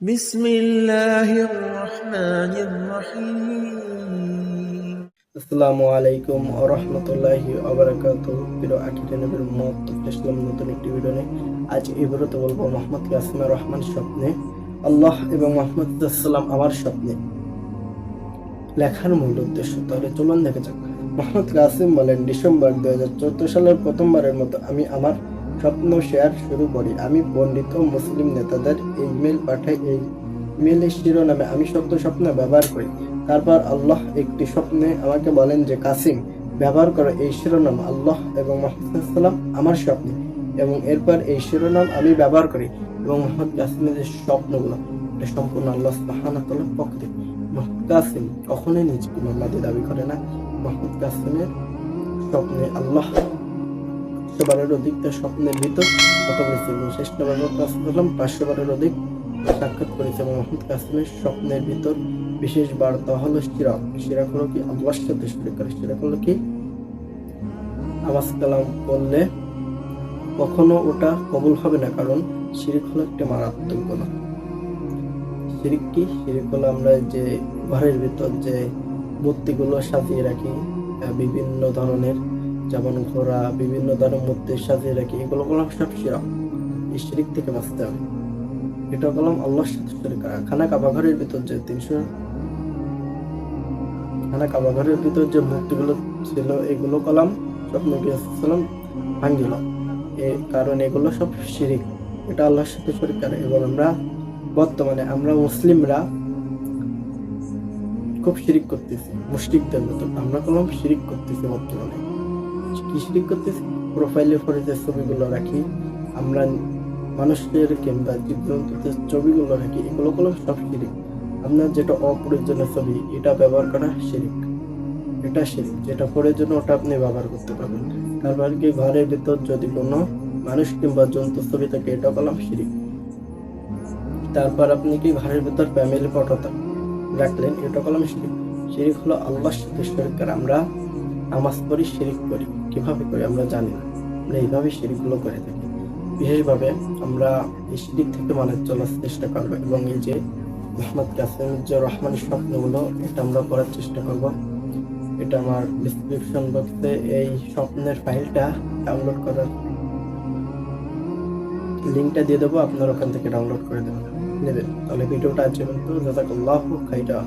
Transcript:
بسم الله الرحمن الرحيم আসসালামু আলাইকুম ও রহমতুল্লাহি আবরাকাত প্রিয় আকিদা নবীর মত ইসলাম নতুন একটি ভিডিও নিয়ে আজ এই ভিডিওতে বলবো মোহাম্মদ কাসিমা রহমান স্বপ্নে আল্লাহ এবং মোহাম্মদ সাল্লাম আমার স্বপ্নে লেখার মূল উদ্দেশ্য তাহলে চলুন দেখে যাক মোহাম্মদ কাসিম বলেন ডিসেম্বর দুই হাজার চোদ্দ সালের প্রথমবারের মতো আমি আমার স্বপ্ন শেয়ার শুরু করি। আমি পণ্ডিত মুসলিম নেতাদের এই ইমেল পাঠাই, এই ইমেলের শিরোনামে আমি শব্দ স্বপ্ন ব্যবহার করি। তারপর আল্লাহ একটি স্বপ্নে আমাকে বলেন যে, কাসিম, ব্যবহার করো এই শিরোনাম, আল্লাহ এবং মোহাম্মদ সাল্লাম আমার স্বপ্নে। এবং এরপর এই শিরোনাম আমি ব্যবহার করি এবং মোহাম্মদ কাসিমের যে স্বপ্নগুলো, এটা সম্পূর্ণ আল্লাহ সুবহানাহুর পক্ষ থেকে। মোহাম্মদ কাসিম কখনোই নিজেকে মোহাম্মদী দাবি করে না। মোহাম্মদ কাসিমের স্বপ্নে আল্লাহ পাঁচশো অধিক তার স্বপ্নের ভিতর কথা বলেছে এবং শেষ নবর কাসিম পাঁচশো বারের অধিক সাক্ষাৎ করেছে এবং মোহাম্মদ কাসিমের স্বপ্নের ভিতর বিশেষ বার্তা হলো শিরাক শিরাক হলো কি? আল্লাহর সাথে শরীক করে। শিরাক হলো কি? আওয়াজ কালাম করলে কখনো ওটা কবুল হবে না, কারণ শিরিক হলো একটা মারাত্মক গুণা শিরিক কি? শিরিক হলো আমরা যে ঘরের ভিতর যে মূর্তিগুলো সাজিয়ে রাখি বিভিন্ন ধরনের যেমন ঘোরা বিভিন্ন ধরনের মধ্যে সাজিয়ে রাখি, এগুলো করলাম সব এই শিরিক থেকে বাঁচতে হবে। এটা করলাম আল্লাহর সাথে শরীক করা। খানা কাবা ঘরের ভিতর যে তিনশো, খানা কাবা ঘরের ভিতর যে মূর্তিগুলো ছিল, এগুলো কলাম, সব নবী সালাম ভাঙ্গিল এ কারণ এগুলো সব শিরিক। এটা আল্লাহর সাথে শরীক এবং আমরা বর্তমানে আমরা মুসলিমরা খুব শিরিক করতেছি, মুশরিকদের মতো। আমরা কলম শিরিক করতেছি বর্তমানে। কি শিরিক করতেছি প্রোফাইলের পরে যে ছবিগুলো রাখি, আমরা মানুষের কিংবা জীবজন্তুদের ছবিগুলো রাখি, এগুলো কলম সব শিরিক। আপনার যেটা অপ্রয়োজনীয় ছবি, এটা ব্যবহার করা শিরিক। এটা শিরিক, যেটা প্রয়োজনীয় ওটা আপনি ব্যবহার করতে পারবেন। তারপর কি, ঘরের ভিতর যদি কোনো মানুষ কিংবা জন্তু ছবি থাকে এটা কলম শিরিক। তারপর আপনি কি ঘরের ভিতর ফ্যামিলি ফটো রাখলেন এটা কলম শিরিক। শিরিক হলো আল্লাহর সাথে আমরা নামাজ পড়ি শিরিক করি, কীভাবে করি আমরা জানি না। আমরা এইভাবে শিরিকগুলো করে থাকি। বিশেষভাবে আমরা এই শিরিক থেকে মানে চলার চেষ্টা করব এবং এই যে মোহাম্মদ যে রহমানের স্বপ্নগুলো, এটা আমরা করার চেষ্টা করব। এটা আমার ডিসক্রিপশন বক্সে এই স্বপ্নের ফাইলটা ডাউনলোড করার লিঙ্কটা দিয়ে দেবো, আপনার ওখান থেকে ডাউনলোড করে দেবেন। নেবেন। তাহলে ভিডিওটা আজ পর্যন্ত, জাজাকাল্লাহ খাইটা